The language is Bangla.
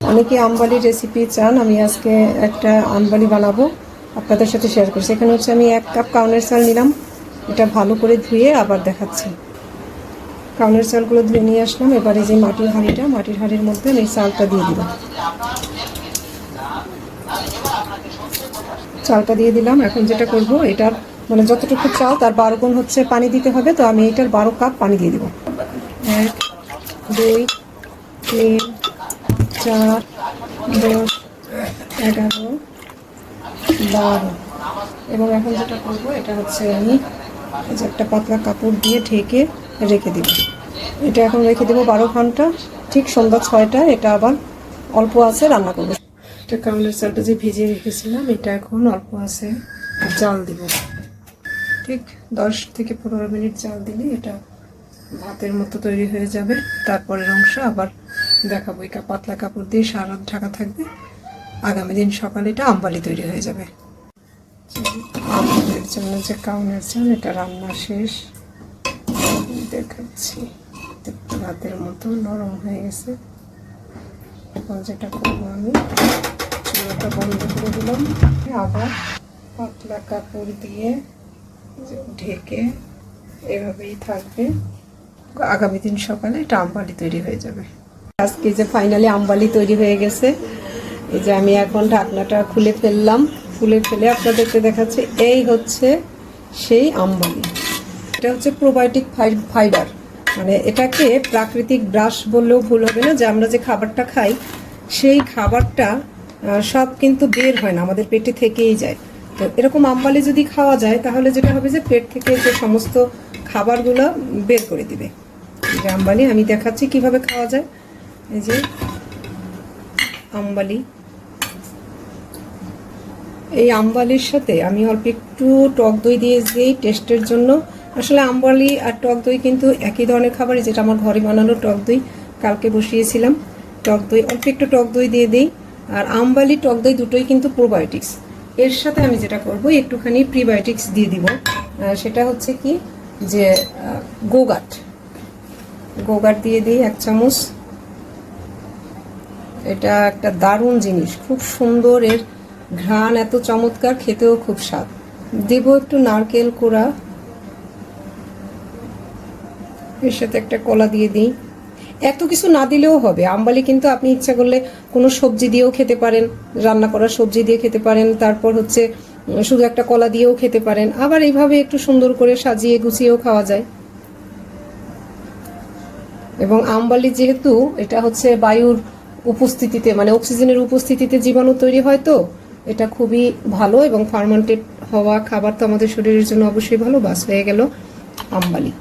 অনেকে আমবালির রেসিপি চান, আমি আজকে একটা আমবালি বানাবো, আপনাদের সাথে শেয়ার করছি। এখানে হচ্ছে আমি এক কাপ কাউনের চাল নিলাম, এটা ভালো করে ধুয়ে আবার দেখাচ্ছি। কাউনের চালগুলো ধুয়ে নিয়ে আসলাম, এবারে যে মাটির হাঁড়িটা, মাটির হাঁড়ির মধ্যে আমি চালটা দিয়ে দিলাম। চালটা দিয়ে দিলাম, এখন যেটা করব, এটার মানে যতটুকু চাল, তার বারো গুণ হচ্ছে পানি দিতে হবে, তো আমি এটার বারো কাপ পানি দিয়ে দিব। এক, দুই, তিন চার, দশ, এগারো, বারো। এবং এখন যেটা করব, এটা হচ্ছে আমি যে একটা পাতলা কাপড় দিয়ে ঢেকে রেখে দিব। এটা এখন রেখে দেবো বারো ঘণ্টা। ঠিক সন্ধ্যা ছয়টায় এটা আবার অল্প আছে, রান্না করব। এটা কামলের চালটা যে ভিজিয়ে রেখেছিলাম, এটা এখন অল্প আছে, জাল দিব। ঠিক দশ থেকে পনেরো মিনিট জাল দিলে এটা ভাতের মতো তৈরি হয়ে যাবে। তারপরের অংশ আবার দেখাবো এটা পাতলা কাপড় দিয়ে সারা ঢাকা থাকবে। আগামী দিন সকালে এটা আম্বালি তৈরি হয়ে যাবে। আমাদের জন্য যে কাউনের চাল এটা রান্না শেষ, দেখাচ্ছি। ভাতের মতো নরম হয়ে গেছে। এখন যেটা করব আমি, চুলাটা বন্ধ করে দিলাম। আবার পাতলা কাপড় দিয়ে ঢেকে এভাবেই থাকবে। আগামী দিন সকালে এটা আমবালি তৈরি হয়ে যাবে। আজকে যে ফাইনালি আমবালি তৈরি হয়ে গেছে, এই যে আমি এখন ঢাকনাটা খুলে ফেললাম, খুলে ফেলে আপনাদেরকে দেখাচ্ছি, এই হচ্ছে সেই আমবালি। এটা হচ্ছে প্রোবায়োটিক ফাইবার মানে এটাকে প্রাকৃতিক ব্রাশ বললেও ভুল হবে না, যে আমরা যে খাবারটা খাই, সেই খাবারটা সব কিন্তু বের হয় না, আমাদের পেটে থেকেই যায়। তো এরকম আমবালি যদি খাওয়া যায়, তাহলে যেটা হবে যে পেট থেকে যে সমস্ত খাবারগুলো বের করে দিবে। আমবালি, আমি দেখাচ্ছি কীভাবে খাওয়া যায়। এই যে আমবালি। এই আমবালির সাথে আমি অল্প একটু টক দই দিয়ে দিই টেস্টের জন্য, আসলে আমবালি আর টক দই কিন্তু একই ধরনের খাবারই, যেটা আমার ঘরে বানানো টক দই। কালকে বসিয়েছিলাম, টক দই, অল্প একটু টক দই দিয়ে দিই। আর আমবালি টক দই দুটোই কিন্তু প্রোবায়োটিক্স এর সাথে আমি যেটা করব, একটুখানি প্রিবায়োটিক্স দিয়ে দিব। সেটা হচ্ছে কি যে গোগাট। গোগাট দিয়ে দিই এক চামচ। এটা একটা দারুণ জিনিস। খুব সুন্দর এর ঘ্রাণ, এত চমৎকার, খেতেও খুব স্বাদ। দেব একটু নারকেল কোড়া। এর সাথে একটা কলা দিয়ে দিই। এত কিছু না দিলেও হবে। আমবালি কিন্তু আপনি ইচ্ছা করলে কোনো সবজি দিয়েও খেতে পারেন, রান্না করা সবজি দিয়ে খেতে পারেন, তারপর হচ্ছে শুধু একটা কলা দিয়েও খেতে পারেন। আবার এইভাবে একটু সুন্দর করে সাজিয়ে গুছিয়েও খাওয়া যায়। এবং আমবালি যেহেতু, এটা হচ্ছে বায়ুর উপস্থিতিতে মানে অক্সিজেনের উপস্থিতিতে জীবাণু তৈরি হয় তো, এটা খুবই ভালো এবং ফার্মান্টেড হওয়া খাবার তো আমাদের শরীরের জন্য অবশ্যই ভালো, বাস হয়ে গেল আমবালি